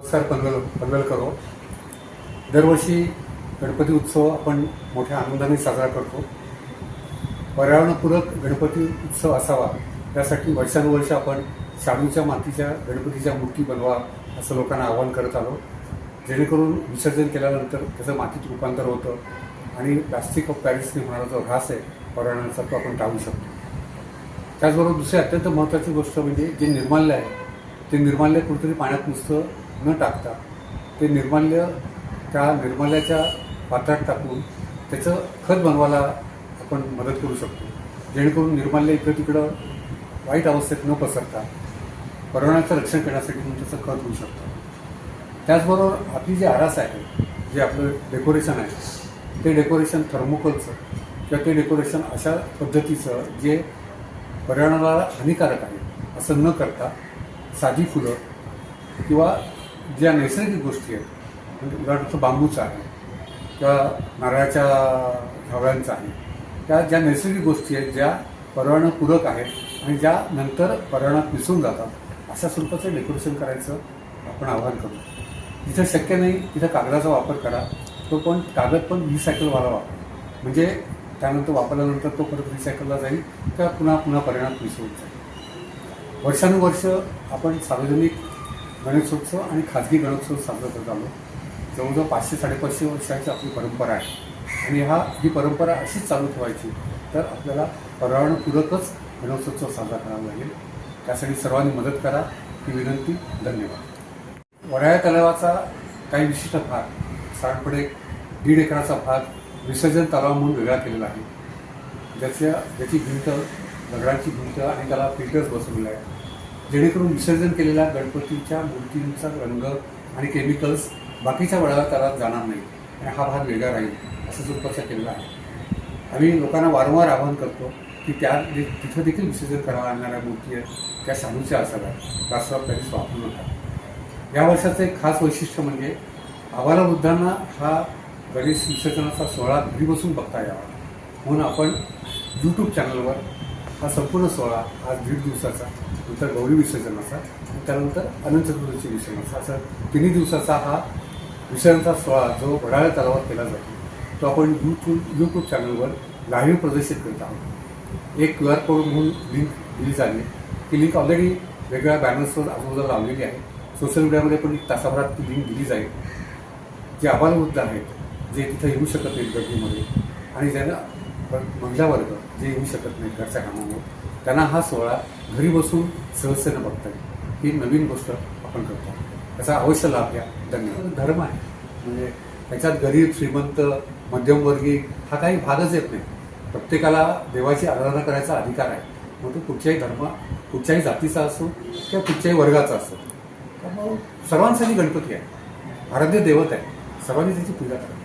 नमस्कार पनवेल पनवेलकर दरवर्षी गणपती उत्सव आपण मोठ्या आनंदाने साजरा करतो. पर्यावरणपूरक गणपती उत्सव असावा यासाठी वर्षानुवर्ष आपण शाडूच्या मातीच्या गणपतीच्या मूर्ती बनवा असं लोकांना आवाहन करत आलो. जेणेकरून विसर्जन केल्यानंतर त्याचं मातीत रूपांतर होतं आणि प्लास्टिक ऑफ पॅरिसने होणारा जो ऱ्हास आहे पर्यावरणाचा तो आपण टाळू शकतो. त्याचबरोबर दुसरी अत्यंत महत्त्वाची गोष्ट म्हणजे जे निर्माल्य आहे ते निर्माल्य कुठेतरी पाण्यात नुसतं न टाकता ते निर्माल्य त्या निर्माल्याच्या पात्रात टाकून त्याचं खत बनवायला आपण मदत करू शकतो. जेणेकरून निर्माल्य इकडं तिकडं वाईट अवस्थेत न पसरता पर्यावरणाचं रक्षण करण्यासाठी तुम्ही त्याचं खत होऊ शकतं. त्याचबरोबर आपली जी आरास आहे जे आपलं डेकोरेशन आहे ते डेकोरेशन थर्मोकोलचं किंवा ते डेकोरेशन अशा पद्धतीचं जे पर्यावरणाला हानिकारक आहे असं न करता साधी फुलं किंवा ज्या नैसर्गिक गोष्टी आहेत म्हणजे उदाहरणार्थ बांबूचा आहे किंवा नारळाच्या झावळ्यांचा आहे त्या ज्या नैसर्गिक गोष्टी आहेत ज्या पर्यावरणपूरक आहेत आणि ज्या नंतर पर्यावरणात मिसळून जातात अशा स्वरूपाचं डेकोरेशन करायचं आपण आवाहन करू. जिथं शक्य नाही तिथं कागदाचा वापर करा तो पण कागद पण रिसायकलवाला वापर. म्हणजे त्यानंतर वापरल्यानंतर तो परत रिसायकलला जाईल किंवा पुन्हा पुन्हा परिणाम मिसळून जाईल. वर्षानुवर्ष आपण सार्वजनिक गणेशोत्सव आणि खाजगी गणेशोत्सव साजरा करत आलो. जवळजवळ पाचशे साडेपाचशे वर्षाची आपली परंपरा आहे. आणि हा ही परंपरा अशीच चालू ठेवायची तर आपल्याला पर्यावरणपूरकच गणेशोत्सव साजरा करावा लागेल. त्यासाठी सर्वांनी मदत करा. ही विनंती. धन्यवाद. वराया तलावाचा काही विशिष्ट भाग साधारणपणे दीड एकराचा भाग विसर्जन तलाव म्हणून वेगळा केलेला आहे. ज्याच्या ज्याची भिंत दगडांची भिंत आणि त्याला फिल्टर्स बसवलेलं आहे जेणेकरून विसर्जन केलेल्या गणपतीच्या मूर्तींचा रंग आणि केमिकल्स बाकीच्या वडाला त्याला जाणार नाही. आणि हा भाग वेगळा राहील असं जो स्वरूपाचा केलेला आहे. आम्ही लोकांना वारंवार आवाहन करतो की त्या जे तिथं देखील विसर्जन कराव्या लागणाऱ्या मूर्ती आहेत त्या शाडूच्या असाव्यात प्लास्टर ऑफ पॅरिस वापरू नका या वर्षाचं एक खास वैशिष्ट्य म्हणजे आम्हाला वृद्धांना हा गणेश विसर्जनाचा सोहळा घरी बसून बघता यावा. म्हणून आपण यूट्यूब चॅनलवर हा संपूर्ण सोहळा आज दीड दिवसाचा नंतर गौरी विसर्जनाचा त्यानंतर अनंत चतुर्दशी विसर्जनाचा. असा तिन्ही दिवसाचा हा विसर्जनाचा सोहळा जो घडाळ्या तलावात केला जातो. तो आपण यूट्यूब यूट्यूब चॅनलवर लाईव्ह प्रदर्शित करत आहोत. एक क्यू आर कोड म्हणून लिंक दिली जाते. ती लिंक ऑलरेडी वेगवेगळ्या बॅनर्सवर आजूबाजूला लावलेली आहे. सोशल मीडियामध्ये पण एक तासाभरात ती लिंक दिली जाईल. जे आबालवृद्ध आहेत जे तिथं येऊ शकत नाहीत गर्दीमध्ये आणि ज्यांना महिला वर्ग जे येऊ शकत नाहीत घरच्या कामामुळे त्यांना हा सोहळा घरी बसून सहजतेनं बघता येईल. ही नवीन गोष्ट आपण करतो. त्याचा अवश्य लाभ घ्या. धन्यवाद. धर्म आहे. म्हणजे त्याच्यात गरीब श्रीमंत मध्यमवर्गीय हा काही भागच येत नाही. प्रत्येकाला देवाची आराधना करायचा अधिकार आहे. मग तो कुठच्याही धर्म कुठच्याही जातीचा असो किंवा कुठच्याही वर्गाचा असो. त्यामुळं सर्वांसाठी गणपती आहे. आराध्य दैवत आहे. सर्वांनी त्याची पूजा करा